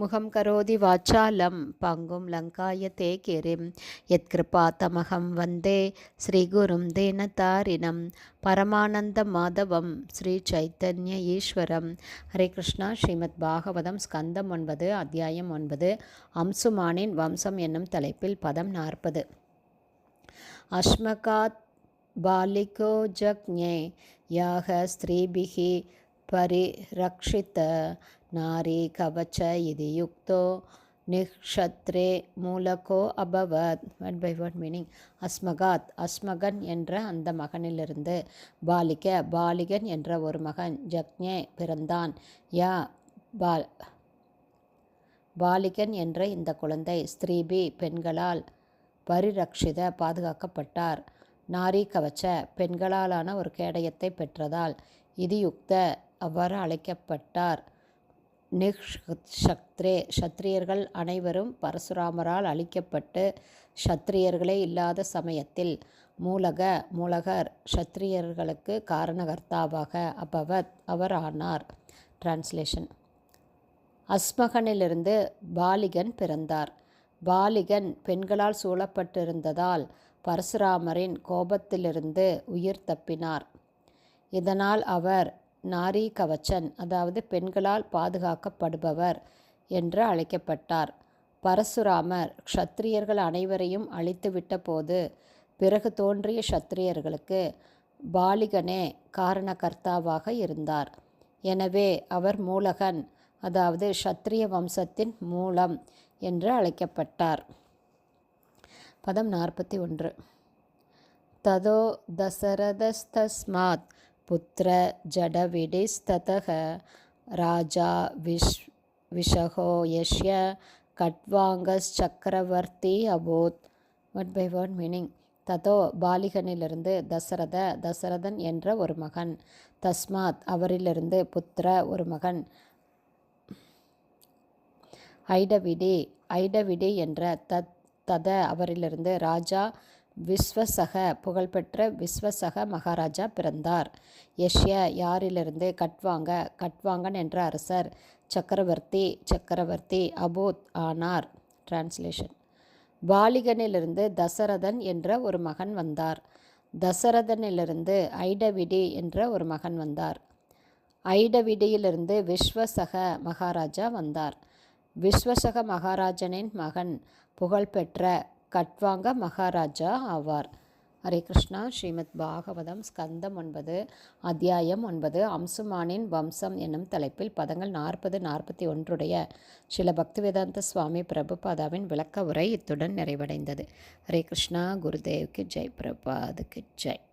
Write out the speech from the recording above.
முகம் கரோதி வாச்சாலம் பங்கும் லங்காய தே கிரிம் யத்கிருபா தமகம் வந்தே ஸ்ரீகுரும் தேனதாரிணம் பரமானந்த மாதவம் ஸ்ரீ சைத்தன்ய ஈஸ்வரம். ஹரே கிருஷ்ணா. ஸ்ரீமத் பாகவதம் ஸ்கந்தம் ஒன்பது அத்தியாயம் ஒன்பது அம்சுமானின் வம்சம் என்னும் தலைப்பில் பதம் நாற்பது. அஸ்மகாத் பாலிகோ ஜக்ஞே யாக ஸ்ரீபிகி परिरक्षित नारी कवच इति युक्तो நிக்ஷத்ரே மூலகோ அபவத் வேர்ட் பை வேர்ட் மீனிங் அஸ்மகாத் அஸ்மகன் என்ற அந்த மகனிலிருந்து பாலிக பாலிகன் என்ற ஒரு மகன் ஜக்ஞே பிறந்தான் யா பால் பாலிகன் என்ற இந்த குழந்தை ஸ்திரீபி பெண்களால் பரிரக்ஷித பாதுகாக்கப்பட்டார் நாரி கவச்ச பெண்களாலான ஒரு கேடயத்தை பெற்றதால் இது யுக்த அவ்வாறு அழைக்கப்பட்டார். நிக்ஷத்ரே சத்திரியர்கள் அனைவரும் பரசுராமரால் அழிக்கப்பட்டு சத்திரியர்களே இல்லாத சமயத்தில் மூலக மூலகர் சத்திரியர்களுக்கு காரணகர்த்தாவாக அபவத் அவர் ஆனார். டிரான்ஸ்லேஷன் அஸ்மகனிலிருந்து பாலிகன் பிறந்தார். பாலிகன் பெண்களால் சூழப்பட்டிருந்ததால் பரசுராமரின் கோபத்திலிருந்து உயிர் தப்பினார். இதனால் அவர் நாரி கவச்சன் அதாவது பெண்களால் பாதுகாக்கப்படுபவர் என்று அழைக்கப்பட்டார். பரசுராமர் க்ஷத்திரியர்கள் அனைவரையும் அழித்துவிட்ட போது பிறகு தோன்றிய க்ஷத்திரியர்களுக்கு பாலிகனே காரணகர்த்தாவாக இருந்தார். எனவே அவர் மூலகன் அதாவது க்ஷத்ரிய வம்சத்தின் மூலம் என்று அழைக்கப்பட்டார். பதம் நாற்பத்தி ஒன்று. ததோ தசரதஸ்தஸ்மாத் புத்திர ஜடவிடிஸ்ததக ராஜா விஷ் விஷகோ யஷ்ய கட்வாங்கச்சக்கரவர்த்தி about what by one meaning ததோ பாலிகனிலிருந்து தசரத தசரதன் என்ற ஒரு மகன். தஸ்மாத் அவரிலிருந்து புத்திர ஒரு மகன். ஐடவிடி ஐடவிடி என்ற தத் தத அவரிலிருந்து ராஜா விஸ்வசக புகழ்பெற்ற விஸ்வசக மகாராஜா பிறந்தார். யஷ்ய யாரிலிருந்து கட்வாங்க கட்வாங்கன் என்ற அரசர் சக்கரவர்த்தி சக்கரவர்த்தி அபோத் ஆனார். டிரான்ஸ்லேஷன் பாலிகனிலிருந்து தசரதன் என்ற ஒரு மகன் வந்தார். தசரதனிலிருந்து ஐடவிடி என்ற ஒரு மகன் வந்தார். ஐடவிடியிலிருந்து விஸ்வசக மகாராஜா வந்தார். விஸ்வசக மகாராஜனின் மகன் புகழ்பெற்ற கட்வாங்க மகாராஜா ஆவார். ஹரே கிருஷ்ணா. ஸ்ரீமத் பாகவதம் ஸ்கந்தம் ஒன்பது அத்தியாயம் ஒன்பது அம்சுமானின் வம்சம் என்னும் தலைப்பில் பதங்கள் நாற்பது நாற்பத்தி ஒன்றுடைய சில பக்திவேதாந்த சுவாமி பிரபுபாதாவின் விளக்க உரை இத்துடன் நிறைவடைந்தது. ஹரே கிருஷ்ணா. குருதேவ்க்கு ஜெய். பிரபாதுக்கு ஜெய்.